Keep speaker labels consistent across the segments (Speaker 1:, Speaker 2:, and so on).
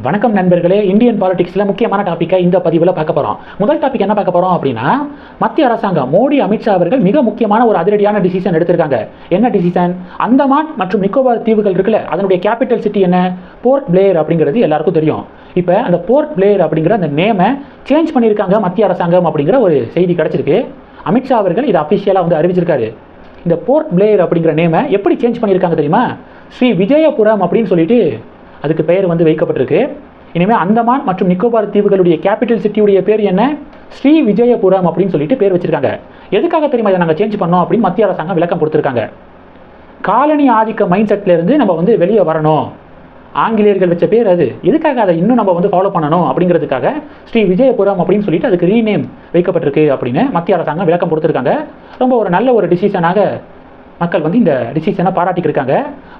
Speaker 1: வணக்கம் நண்பர்களே இந்தியன் பாலிடிக்ஸில் முக்கியமான டாப்பிக்கை இந்த பதிவில் பார்க்க போகிறோம் முதல் டாபிக் என்ன பார்க்க போகிறோம் அப்படின்னா மத்திய அரசாங்கம் மோடி அமித்ஷா அவர்கள் மிக முக்கியமான ஒரு அதிரடியான டிசிஷன் எடுத்திருக்காங்க. என்ன டிசிஷன் அந்தமான் மற்றும் நிக்கோபார் தீவுகள் இருக்குல்ல அதனுடைய கேபிட்டல் சிட்டி என்ன? போர்ட் பிளேயர் அப்படிங்கிறது எல்லாருக்கும் தெரியும். இப்போ அந்த போர்ட் பிளேயர் அப்படிங்கிற அந்த நேமை சேஞ்ச் பண்ணியிருக்காங்க மத்திய அரசாங்கம் அப்படிங்கிற ஒரு செய்தி கிடச்சிருக்கு. அமித்ஷா அவர்கள் இதை அஃபிஷியலாக வந்து அறிவிச்சிருக்காரு. இந்த போர்ட் பிளேயர் அப்படிங்கிற நேமை எப்படி சேஞ்ச் பண்ணியிருக்காங்க தெரியுமா? ஸ்ரீ விஜயபுரம் அப்படின்னு சொல்லிட்டு அதுக்கு பெயர் வந்து வைக்கப்பட்டிருக்கு. இனிமேல் அந்தமான் மற்றும் நிக்கோபார் தீவுகளுடைய கேபிட்டல் சிட்டியுடைய பேர் என்ன? ஸ்ரீ விஜயபுரம் அப்படின்னு சொல்லிட்டு பேர் வச்சிருக்காங்க. எதுக்காக தெரியுமா இதை நாங்கள் சேஞ்ச் பண்ணோம் அப்படின்னு மத்திய அரசாங்கம் விளக்கம் கொடுத்துருக்காங்க. காலனி ஆதிக்க மைண்ட் செட்ல இருந்து நம்ம வந்து வெளியே வரணும். ஆங்கிலேயர்கள் வச்ச பேர் அது. எதுக்காக அதை இன்னும் நம்ம வந்து ஃபாலோ பண்ணணும் அப்படிங்கிறதுக்காக ஸ்ரீ விஜயபுரம் அப்படின்னு சொல்லிட்டு அதுக்கு ரீநேம் வைக்கப்பட்டிருக்கு அப்படின்னு மத்திய அரசாங்கம் விளக்கம் கொடுத்துருக்காங்க. ரொம்ப ஒரு நல்ல ஒரு டிசிஷனாக மக்கள் வந்து இந்த டிசிஷனை பாராட்டிக்கிருக்காங்க.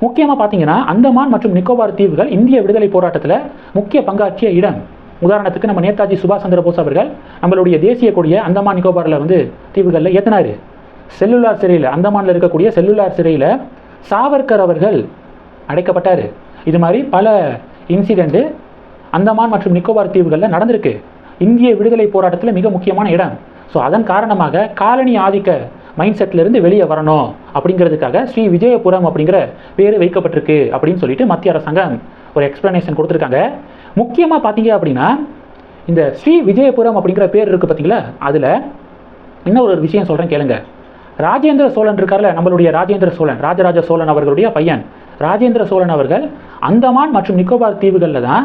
Speaker 1: முக்கியமாக பார்த்தீங்கன்னா அந்தமான் மற்றும் நிக்கோபார் தீவுகள் இந்திய விடுதலை போராட்டத்தில் முக்கிய பங்காற்றிய இடம். உதாரணத்துக்கு நம்ம நேதாஜி சுபாஷ் சந்திர போஸ் அவர்கள் நம்மளுடைய தேசிய கொடியை அந்தமான் நிக்கோபாரில் வந்து தீவுகளில் ஏற்றினார் செல்லுலார் சிறையில் அந்தமானில் இருக்கக்கூடிய செல்லுலார் சிறையில் சாவர்கர் அவர்கள் அடைக்கப்பட்டார். இது மாதிரி பல இன்சிடெண்ட்டு அந்தமான் மற்றும் நிக்கோபார் தீவுகளில் நடந்திருக்கு. இந்திய விடுதலை போராட்டத்தில் மிக முக்கியமான இடம். ஸோ அதன் காரணமாக காலனி ஆதிக்க மைண்ட் செட்லேருந்து வெளியே வரணும் அப்படிங்கிறதுக்காக ஸ்ரீ விஜயபுரம் அப்படிங்கிற பேர் வைக்கப்பட்டிருக்கு அப்படின்னு சொல்லிட்டு மத்திய அரசாங்கம் ஒரு எக்ஸ்ப்ளனேஷன் கொடுத்துருக்காங்க. முக்கியமாக பார்த்தீங்க அப்படின்னா இந்த ஸ்ரீ விஜயபுரம் அப்படிங்கிற பேர் இருக்குது பார்த்தீங்களா? அதில் இன்னும் ஒரு விஷயம் சொல்கிறேன் கேளுங்க. ராஜேந்திர சோழன் இருக்கார்ல நம்மளுடைய ராஜேந்திர சோழன் ராஜராஜ சோழன் அவர்களுடைய பையன். ராஜேந்திர சோழன் அவர்கள் அந்தமான் மற்றும் நிக்கோபார் தீவுகளில் தான்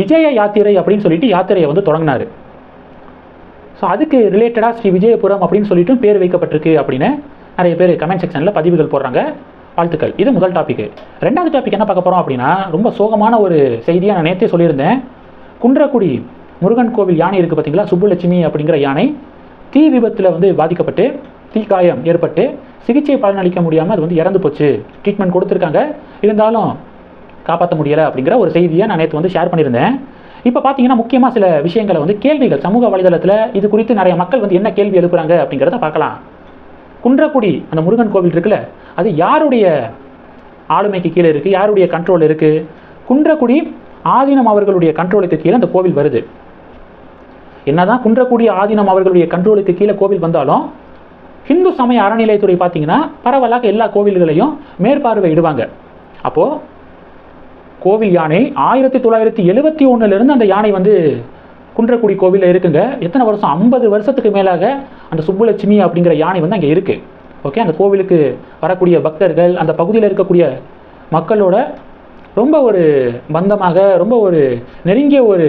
Speaker 1: விஜய யாத்திரை அப்படின்னு சொல்லிட்டு யாத்திரையை வந்து தொடங்கினார். ஸோ அதுக்கு ரிலேட்டடாக ஸ்ரீ விஜயபுரம் அப்படின்னு சொல்லிட்டு பேர் வைக்கப்பட்டிருக்கு அப்படின்னு நிறைய பேர் கமெண்ட் செக்ஷனில் பதிவுகள் போடுறாங்க. வாழ்த்துக்கள். இது முதல் டாபிக் ரெண்டாவது டாபிக் என்ன பார்க்க போகிறோம் அப்படின்னா ரொம்ப சோகமான ஒரு செய்தியாக நான் நேற்றே சொல்லியிருந்தேன். குன்றக்குடி முருகன் கோவில் யானை இருக்குது பார்த்தீங்களா? சுப்புலட்சுமி அப்படிங்கிற யானை தீ விபத்தில் வந்து பாதிக்கப்பட்டு தீக்காயம் ஏற்பட்டு சிகிச்சை பலனளிக்க முடியாமல் அது வந்து இறந்து போச்சு. ட்ரீட்மெண்ட் கொடுத்துருக்காங்க. இருந்தாலும் காப்பாற்ற முடியலை அப்படிங்கிற ஒரு செய்தியை நான் நேற்று வந்து ஷேர் பண்ணியிருந்தேன். இப்போ பார்த்தீங்கன்னா முக்கியமாக சில விஷயங்களை வந்து கேள்விகள் சமூக வலைதளத்தில் இது குறித்து நிறைய மக்கள் வந்து என்ன கேள்வி எழுப்புறாங்க அப்படிங்கிறத பார்க்கலாம். குன்றக்குடி அந்த முருகன் கோவில் இருக்குல்ல அது யாருடைய ஆளுமைக்கு கீழே இருக்குது யாருடைய கண்ட்ரோல் இருக்குது குன்றக்குடி ஆதீனம் அவர்களுடைய கண்ட்ரோலுக்கு கீழே அந்த கோவில் வருது. என்னதான் குன்றக்குடி ஆதீனம் அவர்களுடைய கண்ட்ரோலுக்கு கீழே கோவில் வந்தாலும் ஹிந்து சமய அறநிலையத்துறை பார்த்தீங்கன்னா பரவலாக எல்லா கோவில்களையும் மேற்பார்வையிடுவாங்க. அப்போது கோவில் யானை ஆயிரத்தி தொள்ளாயிரத்தி எழுபத்தி ஒன்றுலேருந்து அந்த யானை வந்து குன்றக்குடி கோவிலில் இருக்குங்க. எத்தனை வருஷம்? ஐம்பது வருஷத்துக்கு மேலாக அந்த சுப்புலட்சுமி அப்படிங்கிற யானை வந்து அங்கே இருக்குது ஓகே அந்த கோவிலுக்கு வரக்கூடிய பக்தர்கள் அந்த பகுதியில் இருக்கக்கூடிய மக்களோட ரொம்ப ஒரு பந்தமாக ரொம்ப ஒரு நெருங்கிய ஒரு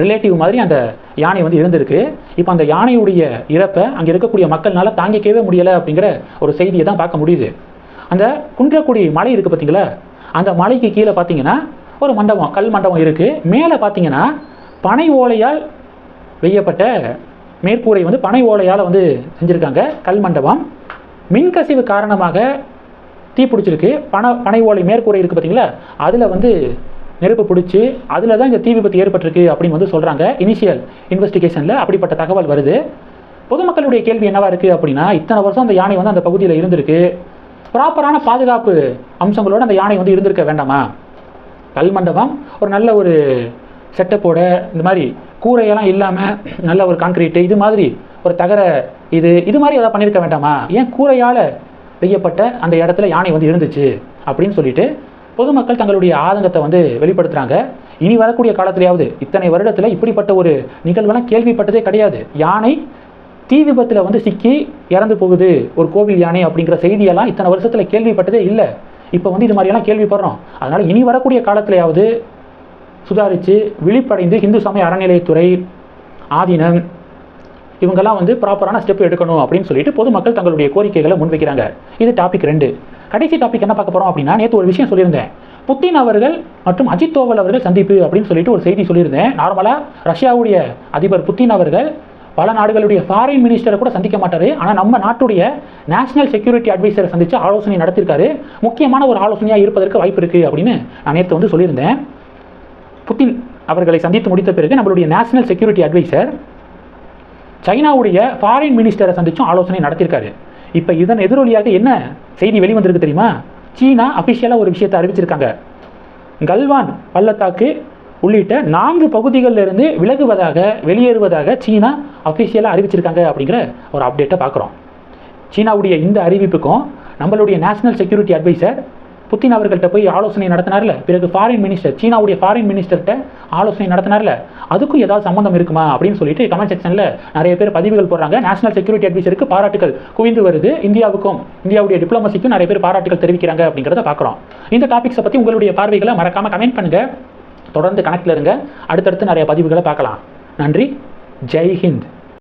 Speaker 1: ரிலேட்டிவ் மாதிரி அந்த யானை வந்து இருந்திருக்கு. இப்போ அந்த யானையுடைய இறப்பை அங்கே இருக்கக்கூடிய மக்கள்னால தாங்கிக்கவே முடியலை அப்படிங்கிற ஒரு செய்தியை தான் பார்க்க முடியுது. அந்த குன்றக்குடி மலை இருக்குது பார்த்தீங்களா அந்த மலைக்கு கீழே பார்த்தீங்கன்னா ஒரு மண்டபம் கல் மண்டபம் இருக்குது மேலே பார்த்தீங்கன்னா பனை ஓலையால் வெய்யப்பட்ட மேற்கூரை வந்து பனை ஓலையால் வந்து செஞ்சுருக்காங்க கல் மண்டபம். மின்கசிவு காரணமாக தீ பிடிச்சிருக்கு. பனை பனை ஓலை மேற்கூரை இருக்குது பார்த்தீங்களா? அதில் வந்து நெருப்பு பிடிச்சி அதில் தான் இந்த தீ விபத்து ஏற்பட்டிருக்கு அப்படின்னு வந்து சொல்கிறாங்க இனிஷியல் இன்வெஸ்டிகேஷனில் அப்படிப்பட்ட தகவல் வருது. பொதுமக்களுடைய கேள்வி என்னவாக இருக்குது அப்படின்னா இத்தனை வருஷம் அந்த யானை வந்து அந்த பகுதியில் இருந்திருக்கு. ப்ராப்பரான பாதுகாப்பு அம்சங்களோடு அந்த யானை வந்து இருந்திருக்க வேண்டாமா? கல் மண்டபம் ஒரு நல்ல ஒரு செட்டப்போட இந்த மாதிரி கூரையெல்லாம் இல்லாமல் நல்ல ஒரு கான்கிரீட்டு இது மாதிரி ஒரு தகர இது இது மாதிரி எதாவது பண்ணியிருக்க வேண்டாமா? ஏன் கூரையால் வெய்யப்பட்ட அந்த இடத்துல யானை வந்து இருந்துச்சு? அப்படின்னு சொல்லிட்டு பொதுமக்கள் தங்களுடைய ஆதங்கத்தை வந்து வெளிப்படுத்துகிறாங்க இனி வரக்கூடிய காலத்திலேயாவது இத்தனை வருடத்தில் இப்படிப்பட்ட ஒரு நிகழ்வெல்லாம் கேள்விப்பட்டதே கிடையாது. யானை தீ விபத்தில் வந்து சிக்கி இறந்து போகுது ஒரு கோவில் யானை அப்படிங்கிற செய்தியெல்லாம் இத்தனை வருஷத்தில் கேள்விப்பட்டதே இல்லை. இப்போ வந்து இது மாதிரியெல்லாம் கேள்விப்படுறோம். அதனால் இனி வரக்கூடிய காலத்திலேயாவது சுதாரித்து விழிப்படைந்து இந்து சமய அறநிலையத்துறை ஆதீனம் இவங்கெல்லாம் வந்து ப்ராப்பரான ஸ்டெப் எடுக்கணும் அப்படின்னு சொல்லிட்டு பொதுமக்கள் தங்களுடைய கோரிக்கைகளை முன்வைக்கிறாங்க. இது டாபிக் ரெண்டு. கடைசி டாபிக் என்ன பார்க்க போகிறோம் அப்படின்னா நேற்று ஒரு விஷயம் சொல்லியிருந்தேன். புட்டின் அவர்கள் மற்றும் அஜித் தோவல் அவர்கள் சந்திப்பு அப்படின்னு சொல்லிட்டு ஒரு செய்தி சொல்லியிருந்தேன். நார்மலாக ரஷ்யாவுடைய அதிபர் புட்டின் அவர்கள் பல நாடுகளுடைய ஃபாரின் மினிஸ்டரை கூட சந்திக்க மாட்டார். ஆனால் நம்ம நாட்டுடைய நேஷனல் செக்யூரிட்டி அட்வைசரை சந்தித்து ஆலோசனை நடத்தியிருக்காரு முக்கியமான ஒரு ஆலோசனையாக இருப்பதற்கு வாய்ப்பு இருக்குது அப்படின்னு நான் நேற்று வந்து சொல்லியிருந்தேன். புத்தின் அவர்களை சந்தித்து முடித்த பிறகு நம்மளுடைய நேஷனல் செக்யூரிட்டி அட்வைசர் சைனாவுடைய ஃபாரின் மினிஸ்டரை சந்தித்தும் ஆலோசனை நடத்தியிருக்காரு இப்போ இதன் எதிரொலியாக என்ன செய்தி வெளிவந்திருக்கு தெரியுமா? சீனா அஃபிஷியலாக ஒரு விஷயத்தை அறிவிச்சிருக்காங்க. கல்வான் பள்ளத்தாக்கு உள்ளிட்ட நான்கு பகுதிகளில் இருந்து விலகுவதாக வெளியேறுவதாக சீனா அஃபிஷியலாக அறிவிச்சிருக்காங்க அப்படிங்கிற ஒரு அப்டேட்டை பார்க்குறோம். சீனாவுடைய இந்த அறிவிப்புக்கும் நம்மளுடைய நேஷனல் செக்யூரிட்டி அட்வைசர் புத்தின் அவர்கள்ட்ட போய் ஆலோசனை நடத்தினார்ல. பிறகு ஃபாரின் மினிஸ்டர் சீனாவுடைய ஃபாரின் மினிஸ்டர்கிட்ட ஆலோசனை நடத்தினார்ல. அதுக்கும் ஏதாவது சம்மந்தம் இருக்குமா அப்படின்னு சொல்லிட்டு கமெண்ட் செக்ஷனில் நிறைய பேர் பதிவுகள் போடுறாங்க. நேஷனல் செக்யூரிட்டி அட்வைசருக்கு பாராட்டுகள் குவிந்து வருது. இந்தியாவுக்கும் இந்தியாவுடைய டிப்ளமசிக்கும் நிறைய பேர் பாராட்டுகள் தெரிவிக்கிறாங்க அப்படிங்கிறத பார்க்குறோம். இந்த டாபிக்ஸை பற்றி உங்களுடைய பார்வைகளை மறக்காமல் கமெண்ட் பண்ணுங்கள் தொடர்ந்து கணக்கில் இருங்க. அடுத்தடுத்து நிறைய பதிவுகளை பார்க்கலாம். நன்றி. ஜெய் ஹிந்த்.